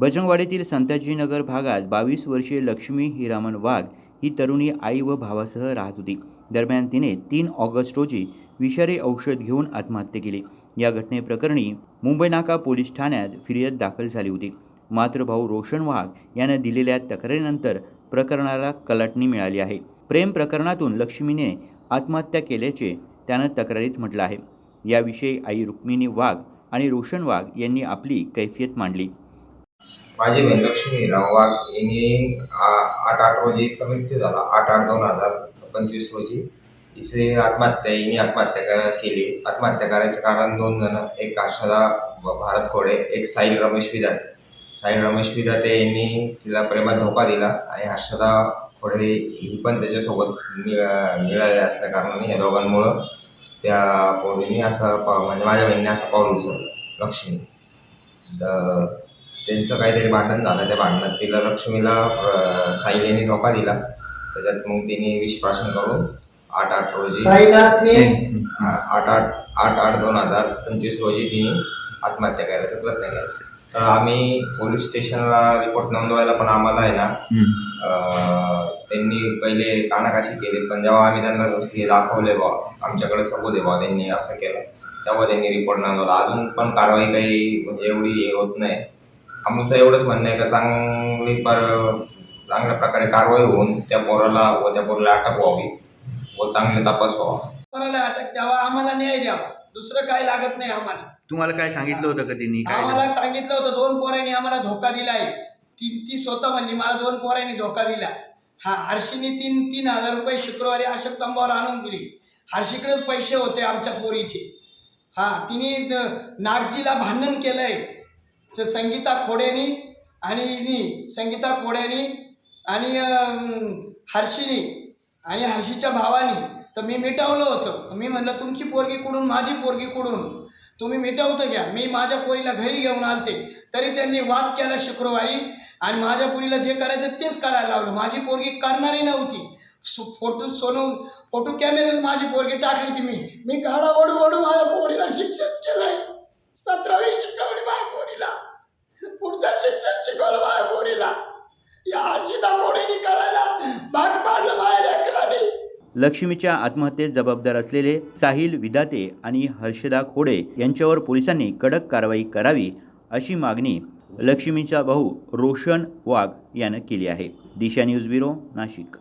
बजरंगवाडीतील संताजीनगर भागात बावीस वर्षीय लक्ष्मी हिरामन वाघ ही तरुणी आई व भावासह राहत होती. दरम्यान तिने तीन ऑगस्ट रोजी विषारी औषध घेऊन आत्महत्या केली. या घटनेप्रकरणी मुंबई नाका पोलीस ठाण्यात फिर्याद दाखल झाली होती. मात्र भाऊ रोशन वाघ यानं दिलेल्या तक्रारीनंतर प्रकरणाला कलाटणी मिळाली आहे. प्रेम प्रकरणातून लक्ष्मीने आत्महत्या केल्याचे त्यानं तक्रारीत म्हटलं आहे. याविषयी आई रुक्मिणी वाघ आणि रोशन वाघ यांनी आपली कैफियत मांडली. माझी बहीण लक्ष्मीराव वाघ यांनी आठ आठ रोजी हिचा मृत्यू झाला. आठ आठ दोन हजार पंचवीस रोजी. हिचे आत्महत्या यांनी आत्महत्या कर- केली. आत्महत्या करायचं कारण दोन जण. एक हर्षदा भारत खोडे एक साईल रमेश विदाते साईल रमेश विदाते यांनी तिला प्रेमात धोका दिला आणि हर्षदा खोडे ही पण त्याच्यासोबत मि- मिळाले असल्या कारणाने या दोघांमुळं त्या पोरीने असं म्हणजे माझ्या बहिणीने असं पाऊल उचललं. लक्ष्मी. तर त्यांचं काहीतरी भांडण झालं. त्या भांडणात तिला लक्ष्मीला अं, साईल यांनी धोका दिला. त्याच्यात मग तिने विषप्राशन करून आठ आठ रोजी आठ आठ आठ आठ दोन हजार पंचवीस रोजी तिने आत्महत्या करायचा प्रयत्न केला. तर आम्ही पोलीस स्टेशनला रिपोर्ट नोंदवायला पण आम्हाला आहे ना त्यांनी पहिले कानाकाशी केली. पण जेव्हा आम्ही त्यांना हे दाखवले बा आमच्याकडे सबूत आहे बा त्यांनी असं केलं. तेव्हा त्यांनी रिपोर्ट नोंदवला. अजून पण कारवाई काही म्हणजे एवढी हे होत नाही. आमचं एवढंच म्हणणं आहे का चांगली पर चांगल्या प्रकारे कारवाई होऊन त्या पोराला व त्या पोराला अटक व्हावी व चांगले तपास व्हावा. कोणाला अटक द्यावा? आम्हाला न्याय द्यावा. दुसरं काय लागत नाही आम्हाला. तुम्हाला काय सांगितलं होतं का काय आम्हाला सांगितलं होतं दोन पोरांनी आम्हाला धोका दिला आहे ती ती स्वतः म्हणली मला दोन पोरांनी धोका दिला. हा हर्षीने तीन तीन हजार रुपये शुक्रवारी अशोक तंबावर आणून दिली. हर्षीकडेच पैसे होते आमच्या पोरीचे. हा तिने द- नागजीला भांडण केलंय. संगीता खोड्यानी आणि संगीता खोड्यानी आणि हर्षीनी आणि हर्षीच्या भावानी. तर मी मिटवलं होतं. मी म्हणलं तुमची पोरगी कुडून माझी पोरगी कुडून तुम्ही मिटवतं घ्या. मी माझ्या पोरीला घरी घेऊन आलते. तरी त्यांनी वाद केला शुक्रवारी आणि माझ्या पोरीला जे करायचं तेच करायला लावलं. माझी पोरगी करणारी नव्हती. सो फोटो सोनू फोटो कॅमेऱ्यात माझी पोरगी टाकली ती मी. मी गाडा ओढू ओढू माझ्या पोरीला शिक्षण केलंय. सतरावी शिकवली माझ्या पोरीला पुढचं शिक्षण शिकवलं माझ्या पोरीला या हर्षिता मोडीने करायला भाग पाडलं माझ्या लेकराने लक्ष्मीच्या आत्महत्येस जबाबदार असलेले साहिल विदाते आणि हर्षदा खोडे यांच्यावर पोलिसांनी कडक कारवाई करावी अशी मागणी लक्ष्मीचा भाऊ रोशन वाघ यानं केली आहे. Disha news bureau Nashik.